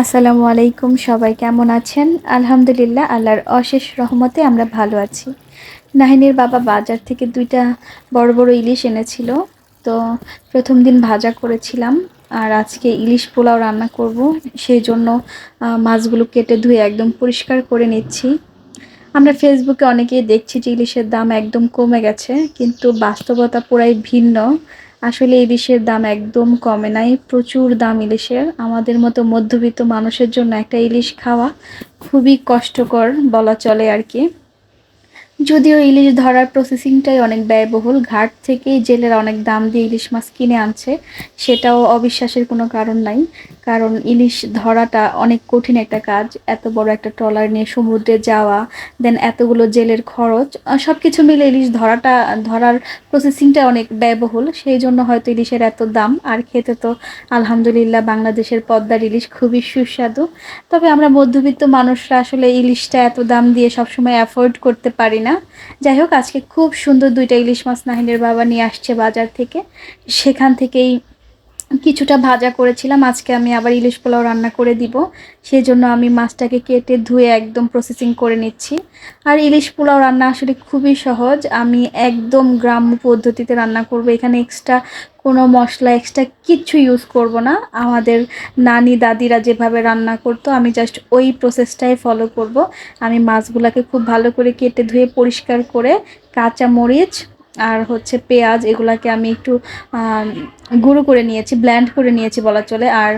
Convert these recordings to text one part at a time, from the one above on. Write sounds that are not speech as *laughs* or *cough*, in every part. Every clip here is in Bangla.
আসসালামু আলাইকুম, সবাই কেমন আছেন? আলহামদুলিল্লাহ, আল্লাহর অশেষ রহমতে আমরা ভালো আছি। নাহিনীর বাবা বাজার থেকে দুইটা বড় বড় ইলিশ এনেছিল। তো প্রথম দিন ভাজা করেছিলাম, আর আজকে ইলিশ পোলাও রান্না করব। সেই জন্য মাছগুলো কেটে ধুয়ে একদম পরিষ্কার করে নিচ্ছি। আমরা ফেসবুকে অনেকেই দেখছি যে ইলিশের দাম একদম কমে গেছে, কিন্তু বাস্তবতা পুরাই ভিন্ন। আসলে ইলিশের দাম একদম কমে নাই। প্রচুর দাম ইলিশের। আমাদের মতো মধ্যবিত্ত মানুষের জন্য একটা ইলিশ খাওয়া খুবই কষ্টকর বলা চলে আর কি। যদিও ইলিশ ধরার প্রসেসিংটাই অনেক ব্যয়বহুল, ঘাট থেকেই জেলেরা অনেক দাম দিয়ে ইলিশ মাছ কিনে আনছে, সেটাও অবিশ্বাসের কোনো কারণ নাই, কারণ ইলিশ ধরাটা অনেক কঠিন একটা কাজ, এত বড় একটা ট্রলার নিয়ে সমুদ্রে যাওয়া দেন এতগুলো জেলের খরচ সব কিছু মিলে ইলিশ ধরাটা, ধরার প্রসেসিংটা অনেক ব্যয়বহুল, সেই জন্য হয়তো ইলিশের এত দাম, আর খেতে তো আলহামদুলিল্লাহ বাংলাদেশের পদ্মার ইলিশ খুবই সুস্বাদু, তবে আমরা মধ্যবিত্ত মানুষরা আসলে ইলিশটা এত দাম দিয়ে সবসময় অ্যাফোর্ড করতে পারি না যাই হোক আজকে খুব সুন্দর দুইটা ইলিশ মাছ নাহিনের বাবা নিয়ে আসছে বাজার থেকে। সেখান থেকেই কিছুটা ভাজা করেছিলাম। আজকে আমি আবার ইলিশ পোলাও রান্না করে দিব। সেই জন্য আমি মাছটাকে কেটে ধুয়ে একদম প্রসেসিং করে নিচ্ছি। আর ইলিশ পোলাও রান্না আসলে খুবই সহজ। আমি একদম গ্রাম্য পদ্ধতিতে রান্না করব। এখানে এক্সট্রা কোনো মশলা এক্সট্রা কিচ্ছু ইউজ করব না। আমাদের নানি, দাদিরা যেভাবে রান্না করতো, আমি জাস্ট ওই প্রসেসটাই ফলো করব। আমি মাছগুলোকে খুব ভালো করে কেটে ধুয়ে পরিষ্কার করে কাঁচা মরিচ আর হচ্ছে পেঁয়াজ এগুলাকে আমি একটু গুঁড়ো করে নিয়েছি ব্ল্যান্ড করে নিয়েছি বলা চলে। আর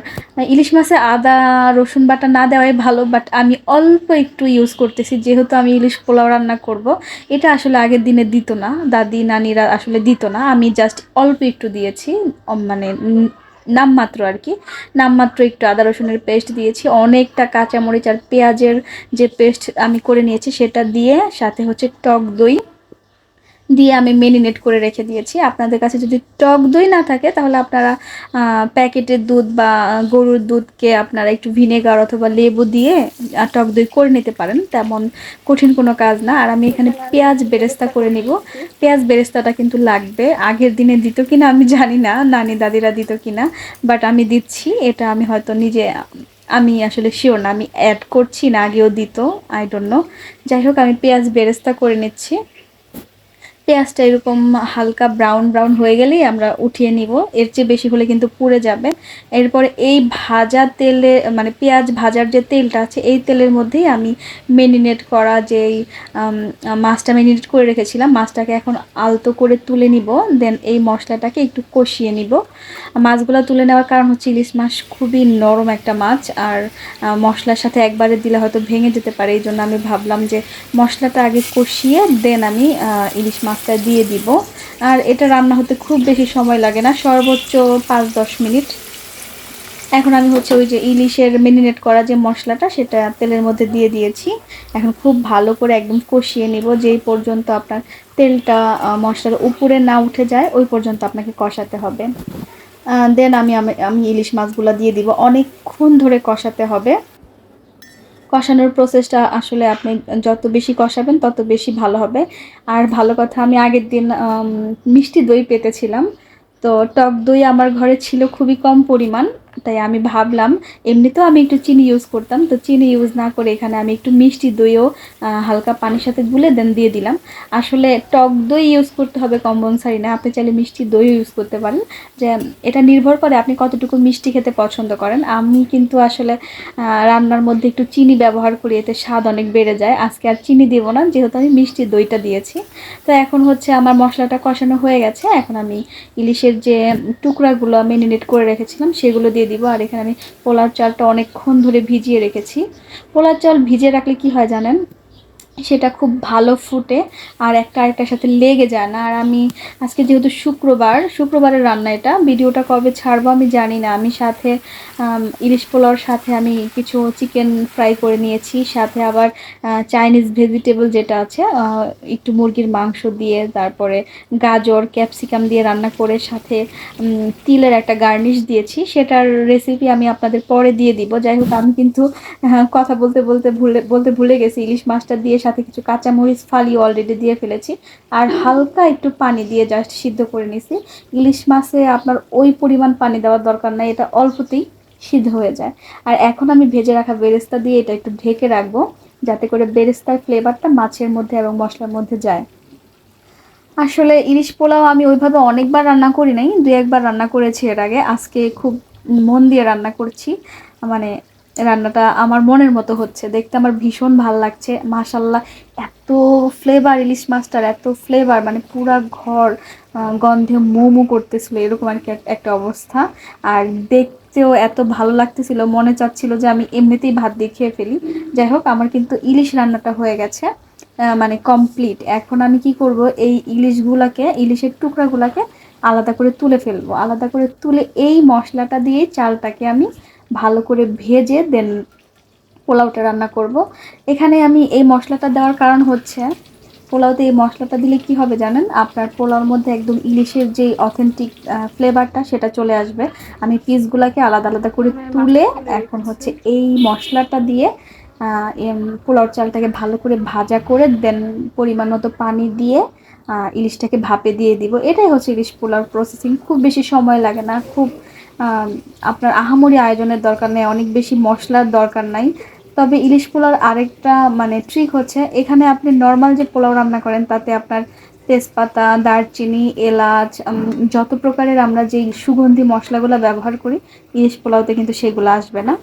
ইলিশ মাছে আদা, রসুন বাটা না দেওয়াই ভালো বাট আমি অল্প একটু ইউজ করতেছি, যেহেতু আমি ইলিশ পোলাও রান্না করব। এটা আসলে আগের দিনে দিত না, দাদি, নানিরা আসলে দিত না। আমি জাস্ট অল্প একটু দিয়েছি মানে নামমাত্র আর কি। নামমাত্র একটু আদা, রসুনের পেস্ট দিয়েছি। অনেকটা কাঁচামরিচ আর পেঁয়াজের যে পেস্ট আমি করে নিয়েছি, সেটা দিয়ে সাথে হচ্ছে টক দই দিয়ে আমি মেরিনেট করে রেখে দিয়েছি। আপনাদের কাছে যদি টক দই না থাকে, তাহলে আপনারা প্যাকেটের দুধ বা গরুর দুধকে আপনারা একটু ভিনেগার অথবা লেবু দিয়ে টক দই করে নিতে পারেন। তেমন কঠিন কোনো কাজ না। আর আমি এখানে পেঁয়াজ বেরেস্তা করে নিব। পেঁয়াজ বেরেস্তাটা কিন্তু লাগবে। আগের দিনে দিত কিনা আমি জানি না। নানি দাদিরা দিত কিনা। বাট আমি দিচ্ছি। এটা আমি হয়তো নিজে, আমি আসলে শিওর না। আমি অ্যাড করছি না। আগেও দিত। আই ডোন্ট নো যাই হোক, আমি পেঁয়াজ বেরেস্তা করে নিচ্ছি। পেঁয়াজটা এরকম হালকা ব্রাউন ব্রাউন হয়ে গেলেই আমরা উঠিয়ে নিব। এর চেয়ে বেশি হলে কিন্তু পুড়ে যাবে। এরপরে এই ভাজা তেলে মানে পেঁয়াজ ভাজার যে তেলটা আছে, এই তেলের মধ্যেই আমি মেরিনেট করা যেই মাছটা মেরিনেট করে রেখেছিলাম, মাছটাকে এখন আলতো করে তুলে নিব। দেন এই মশলাটাকে একটু কষিয়ে নিব। মাছগুলো তুলে নেওয়ার কারণ হচ্ছে ইলিশ মাছ খুবই নরম একটা মাছ। আর মশলার সাথে একবারে দিলে হয়তো ভেঙে যেতে পারে। এই জন্য আমি ভাবলাম যে মশলাটা আগে কষিয়ে দেন আমি ইলিশ ইলিশ মাছটা দিয়ে দিব। আর এটা রান্না হতে খুব বেশি সময় লাগে না, সর্বোচ্চ পাঁচ দশ মিনিট। এখন আমি হচ্ছে ওই যে ইলিশের মেরিনেট করা যে মশলাটা, সেটা তেলের মধ্যে দিয়ে দিয়েছি। এখন খুব ভালো করে একদম কষিয়ে নিব, যেই পর্যন্ত আপনার তেলটা মশলার উপরে না উঠে যায়, ওই পর্যন্ত আপনাকে কষাতে হবে। দেন আমি, আমি- আমি ইলিশ মাছগুলো দিয়ে দিব। অনেকক্ষণ ধরে কষাতে হবে। কষানোর প্রসেসটা আসলে আপনি যত বেশি কষাবেন, তত বেশি ভালো হবে। আর ভালো কথা, আমি আগের দিন মিষ্টি দই পেতেছিলাম। তো টক দই আমার ঘরে ছিল খুবই কম পরিমাণ। তাই আমি ভাবলাম, এমনিতেও আমি একটু চিনি ইউজ করতাম, তো চিনি ইউজ না করে এখানে আমি একটু মিষ্টি দইও হালকা পানির সাথে গুলে দেন দিয়ে দিলাম। আসলে টক দই ইউজ করতে হবে কম্পালসারি না, আপনি চাইলে মিষ্টি দইও ইউজ করতে পারেন। যে, এটা নির্ভর করে আপনি কতটুকু মিষ্টি খেতে পছন্দ করেন। আমি কিন্তু আসলে রান্নার মধ্যে একটু চিনি ব্যবহার করি, এতে স্বাদ অনেক বেড়ে যায়। আজকে আর চিনি দেবো না, যেহেতু আমি মিষ্টি দইটা দিয়েছি। তো এখন হচ্ছে আমার মশলাটা কষানো হয়ে গেছে। এখন আমি ইলিশের যে টুকরাগুলো মেরিনেট করে রেখেছিলাম, সেগুলো দিয়ে দিব। আর এখানে আমি পোলার চালটা অনেকক্ষণ ধরে ভিজিয়ে রেখেছি। পোলার চাল ভিজিয়ে রাখলে কি হয় জানেন? সেটা খুব ভালো ফুটে আর একটা আরেকটার সাথে লেগে যায় না। আর আমি আজকে যেহেতু শুক্রবার, শুক্রবারের রান্না এটা, ভিডিওটা কবে ছাড়বো আমি জানি না। আমি সাথে ইলিশ পোলাওর সাথে আমি কিছু চিকেন ফ্রাই করে নিয়েছি, সাথে আবার চাইনিজ ভেজিটেবল যেটা আছে একটু মুরগির মাংস দিয়ে, তারপরে গাজর, ক্যাপসিকাম দিয়ে রান্না করে সাথে তিলের একটা গার্নিশ দিয়েছি। সেটার রেসিপি আমি আপনাদের পরে দিয়ে দিব। যাই হোক, আমি কিন্তু কথা বলতে বলতে ভুলে বলতে ভুলে গেছি। ইলিশ মাছটা দিয়ে সাথে কিছু কাঁচামরিচ ফালি অলরেডি দিয়ে ফেলেছি। আর হালকা একটু পানি দিয়ে জাস্ট সিদ্ধ করে নিছি। ইলিশ মাছে আপনার ওই পরিমাণ পানি দেওয়ার দরকার নাই, এটা অল্পতেই সিদ্ধ হয়ে যায়। আর এখন আমি ভেজে রাখা বেরেস্তা দিয়ে এটা একটু ঢেকে রাখব, যাতে করে বেরেস্তার ফ্লেভারটা মাছের মধ্যে এবং মশলার মধ্যে যায়। আসলে ইলিশ পোলাও আমি ওইভাবে অনেকবার রান্না করি নাই দু একবার রান্না করেছি এর আগে। আজকে খুব মন দিয়ে রান্না করছি। মানে রান্নাটা আমার মনের মতো হচ্ছে। দেখতে আমার ভীষণ ভালো লাগছে। মাশাল্লাহ এত ফ্লেভার ইলিশ মাছটার, এত ফ্লেভার মানে পুরা ঘর গন্ধে মোমো করতেছিল, এরকম আর কি একটা অবস্থা। আর দেখতেও এত ভালো লাগতেছিল, মনে চাচ্ছিল যে আমি এমনিতেই ভাত দিয়ে খেয়ে ফেলি। যাই হোক, আমার কিন্তু ইলিশ রান্নাটা হয়ে গেছে মানে কমপ্লিট এখন আমি কি করব, এই ইলিশগুলাকে, ইলিশের টুকরাগুলাকে আলাদা করে তুলে ফেলব। আলাদা করে তুলে এই মশলাটা দিয়ে চালটাকে আমি ভালো করে ভেজে দেন পোলাওটা রান্না করব। এখানে আমি এই মশলাটা দেওয়ার কারণ হচ্ছে, পোলাওতে এই মশলাটা দিলে কি হবে জানেন? আপনার পোলাওর মধ্যে একদম ইলিশের যেই অথেন্টিক ফ্লেভারটা সেটা চলে আসবে। আমি পিসগুলোকে আলাদা আলাদা করে তুলে এখন হচ্ছে এই মশলাটা দিয়ে পোলাওর চালটাকে ভালো করে ভাজা করে দেন পরিমাণ মতো পানি দিয়ে ইলিশটাকে ভাপে দিয়ে দিব। এটাই হচ্ছে ইলিশ পোলাওর প্রসেসিং খুব বেশি সময় লাগে না, খুব আপনার আহামরি আয়োজনের দরকার নেই, অনেক বেশি মশলার দরকার নাই। তবে ইলিশ পোলাওর আরেকটা মানে ট্রিক হচ্ছে, এখানে আপনি নর্মাল যে পোলাও রান্না করেন, তাতে আপনার তেজপাতা, দারচিনি, এলাচ যত প্রকারের আমরা যেই সুগন্ধি মশলাগুলো ব্যবহার করি, ইলিশ পোলাওতে কিন্তু সেগুলো আসবে না।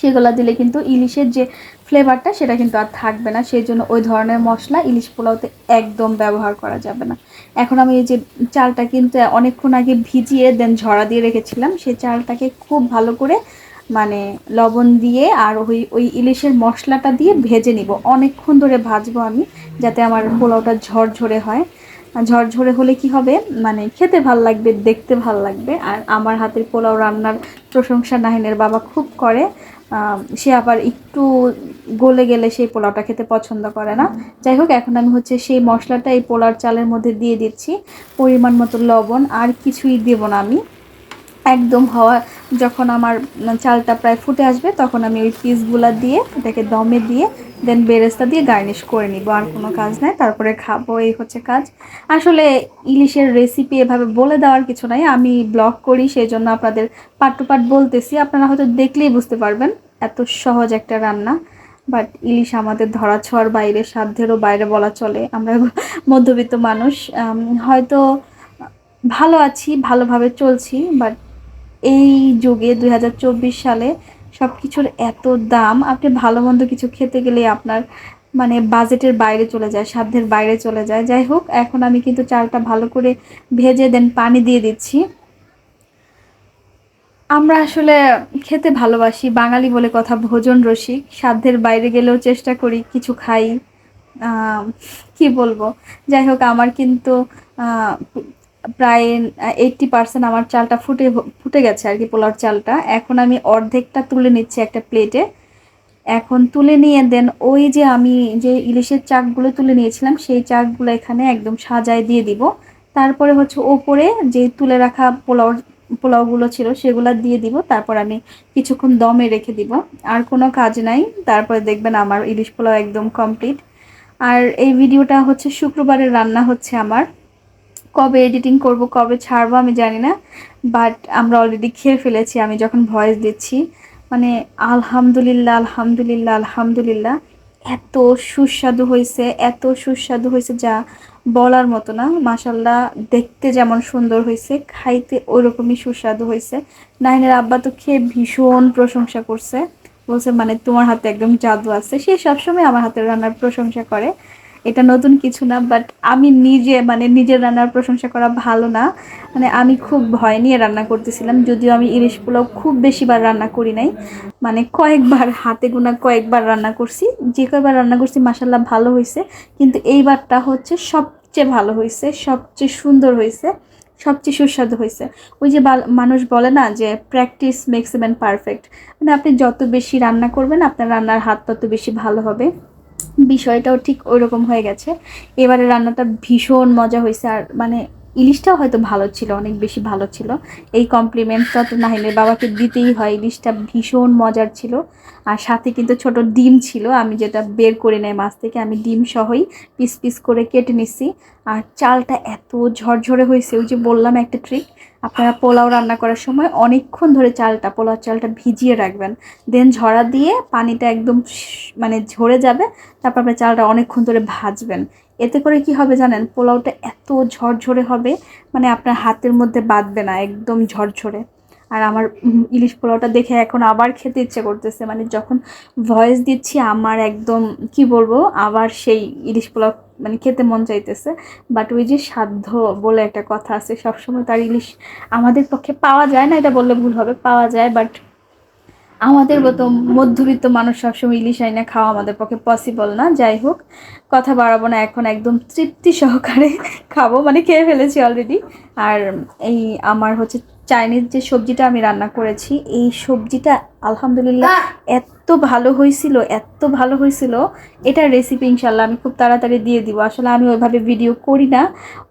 সেগুলো দিলে কিন্তু ইলিশের যে ফ্লেভারটা সেটা কিন্তু আর থাকবে না। সেই জন্য ওই ধরনের মশলা ইলিশ পোলাওতে একদম ব্যবহার করা যাবে না। এখন আমি এই যে চালটা কিন্তু অনেকক্ষণ আগে ভিজিয়ে দেন ঝরা দিয়ে রেখেছিলাম। সেই চালটাকে খুব ভালো করে মানে লবণ দিয়ে আর ওই ওই ইলিশের মশলাটা দিয়ে ভেজে নিব। অনেকক্ষণ ধরে ভাজবো আমি যাতে আমার পোলাওটা ঝরঝরে হয়। ঝরঝরে হলে কি হবে? মানে খেতে ভালো লাগবে, দেখতে ভালো লাগবে। আর আমার হাতের পোলাও রান্নার প্রশংসা নাহিনের বাবা খুব করে। সে আবার একটু গলে গেলে সেই পোলাওটা খেতে পছন্দ করে না। যাই হোক, এখন আমি হচ্ছে সেই মশলাটা এই পোলার চালের মধ্যে দিয়ে দিচ্ছি। পরিমাণ মতো লবণ আর কিছুই দেব না আমি। একদম হওয়া যখন আমার চালটা প্রায় ফুটে আসবে, তখন আমি ওই পিসগুলো দিয়ে, এটাকে দমে দিয়ে দেন বেরেস্তা দিয়ে গার্নিশ করে নিব, আর কোনো কাজ নাই। তারপরে খাব, এই হচ্ছে কাজ। আসলে ইলিশের রেসিপি এভাবে বলে দেওয়ার কিছু নাই, আমি ব্লগ করি সেই জন্য আপনাদের পাট টু পাট বলতেছি। আপনারা হয়তো দেখলেই বুঝতে পারবেন, এত সহজ একটা রান্না। বাট ইলিশ আমাদের ধরা ছোঁয়ার বাইরে, সাধ্যেরও বাইরে বলা চলে। আমরা *laughs* মধ্যবিত্ত মানুষ হয়তো ভালো আছি, ভালোভাবে চলছি বাট এই যুগে দু হাজার চব্বিশ সালে সব কিছুর এত দাম, আপনি ভালো মন্দ কিছু খেতে গেলে আপনার মানে বাজেটের বাইরে চলে যায়, সাধ্যের বাইরে চলে যায়। যাই হোক, এখন আমি কিন্তু চালটা ভালো করে ভেজে দেন, পানি দিয়ে দিচ্ছি। আমরা আসলে খেতে ভালোবাসি, বাঙালি বলে কথা, ভোজন রসিক। সাধ্যের বাইরে গেলেও চেষ্টা করি, কিছু খাই। কি বলব? যাই হোক, আমার কিন্তু প্রায় এইটটি পার্সেন্ট আমার চালটা ফুটে ফুটে গেছে আর কি, পোলাওর চালটা। এখন আমি অর্ধেকটা তুলে নিচ্ছি একটা প্লেটে এখন তুলে নিয়ে দেন ওই যে আমি যে ইলিশের চাকগুলো তুলে নিয়েছিলাম, সেই চাকগুলো এখানে একদম সাজায় দিয়ে দিব। তারপরে হচ্ছে ওপরে যে তুলে রাখা পোলাও পোলাওগুলো ছিল, সেগুলো দিয়ে দিব। তারপর আমি কিছুক্ষণ দমে রেখে দিব। আর কোনো কাজ নাই। তারপরে দেখবেন আমার ইলিশ পোলাও একদম কমপ্লিট আর এই ভিডিওটা হচ্ছে শুক্রবারের রান্না হচ্ছে আমার। কবে এডিটিং করব, কবে ছাড়বো আমি জানি না বাট আমরা অলরেডি খেয়ে ফেলেছি, আমি যখন ভয়েস দিচ্ছি মানে আলহামদুলিল্লাহ আলহামদুলিল্লাহ আলহামদুলিল্লাহ, এত সুস্বাদু হয়েছে এত সুস্বাদু হয়েছে যা বলার মতো না মাসাল্লাহ দেখতে যেমন সুন্দর হয়েছে খাইতে ওইরকমই সুস্বাদু হয়েছে নাইনের আব্বা তো খেয়ে ভীষণ প্রশংসা করছে, বলছে মানে তোমার হাতে একদম জাদু আছে। সে সবসময় আমার হাতের রান্নার প্রশংসা করে। এটা নতুন কিছু না বাট আমি নিজে মানে নিজের রান্নার প্রশংসা করা ভালো না। মানে আমি খুব ভয় নিয়ে রান্না করতেছিলাম, যদিও আমি ইলিশ পোলাও খুব বেশিবার রান্না করি নাই। মানে কয়েকবার হাতে গোনা কয়েকবার রান্না করছি, যে কয়েকবার রান্না করছি মাসাল্লাহ ভালো হয়েছে কিন্তু এইবারটা হচ্ছে সবচেয়ে ভালো হয়েছে সবচেয়ে সুন্দর হয়েছে সবচেয়ে সুস্বাদু হয়েছে ওই যে মানুষ বলে না যে প্র্যাকটিস মেক্স ম্যান পারফেক্ট মানে আপনি যত বেশি রান্না করবেন, আপনার রান্নার হাত তত বেশি ভালো হবে। বিষয়টাও ঠিক ওইরকম হয়ে গেছে। এবারে রান্নাটা ভীষণ মজা হয়েছে আর মানে ইলিশটাও হয়তো ভালো ছিল, অনেক বেশি ভালো ছিল। এই কমপ্লিমেন্টটা তো নাহিনের বাবাকে দিতেই হয়, ইলিশটা ভীষণ মজার ছিল। আর সাথে কিন্তু ছোট ডিম ছিল, আমি যেটা বের করে নেয় মাছ থেকে, আমি ডিম সহই পিস পিস করে কেটে নিছি। আর চালটা এত ঝরঝরে হয়েছে, ওই যে বললাম একটা ট্রিক আপনারা পোলাও রান্না করার সময় অনেকক্ষণ ধরে চালটা, পোলাও চালটা ভিজিয়ে রাখবেন। দেন ঝরা দিয়ে পানিটা একদম মানে ঝরে যাবে, তারপর আপনি চালটা অনেকক্ষণ ধরে ভাজবেন। এতে করে কি হবে জানেন, পোলাওটা এত ঝরঝরে হবে মানে আপনার হাতের মধ্যে বাঁধবে না, একদম ঝরঝরে। আর আমার ইলিশ পোলাওটা দেখে এখন আবার খেতে ইচ্ছে করতেছে। মানে যখন ভয়েস দিচ্ছি, আমার একদম, কি বলব, আবার সেই ইলিশ পোলাও মানে খেতে মন চাইতেছে। বাট ওই যে সাধ্য বলে একটা কথা আছে, সবসময় তার ইলিশ আমাদের পক্ষে পাওয়া যায় না, এটা বললে ভুল হবে, পাওয়া যায় বাট আমাদের মতো মধ্যবিত্ত মানুষ সবসময় ইলিশ আইনা খাওয়া আমাদের পক্ষে পসিবল না। যাই হোক, কথা বাড়াবো না, এখন একদম তৃপ্তি সহকারে খাব মানে খেয়ে ফেলেছি অলরেডি আর এই আমার হচ্ছে চাইনিজ যে সবজিটা আমি রান্না করেছি এই সবজিটা আলহামদুলিল্লাহ এত ভালো হয়েছিল, এত ভালো হয়েছিল। এটার রেসিপি ইনশাল্লাহ আমি খুব তাড়াতাড়ি দিয়ে দিব। আসলে আমি ওইভাবে ভিডিও করি না।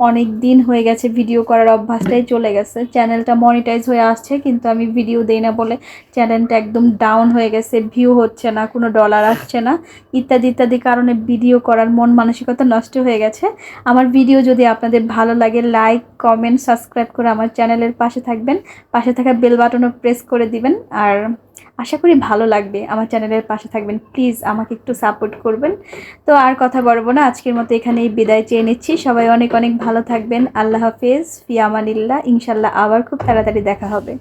অনেক দিন হয়ে গেছে ভিডিও করার অভ্যাসটাই চলে গেছে। চ্যানেলটা মনিটাইজ হয়ে আসছে, কিন্তু আমি ভিডিও দেই না বলে চ্যানেলটা একদম ডাউন হয়ে গেছে ভিউ হচ্ছে না, কোনো ডলার আসছে না, ইত্যাদি ইত্যাদি কারণে ভিডিও করার মন মানসিকতা নষ্ট হয়ে গেছে। আমার ভিডিও যদি আপনাদের ভালো লাগে লাইক কমেন্ট সাবস্ক্রাইব করে আমার চ্যানেলের পাশে থাকবেন। পাশে থাকা বেল বাটনও প্রেস করে দিবেন। আর আশা করি ভালো লাগবে। আমার চ্যানেলের পাশে থাকবেন। প্লিজ আমাকে একটু সাপোর্ট করবেন। তো আর কথা বলব না। আজকের মতো এখানেই বিদায় চেয়ে নিচ্ছি। সবাই অনেক অনেক ভালো থাকবেন। আল্লাহ হাফেজ। ফিয়ামানিল্লা ইনশাল্লাহ আবার খুব তাড়াতাড়ি দেখা হবে।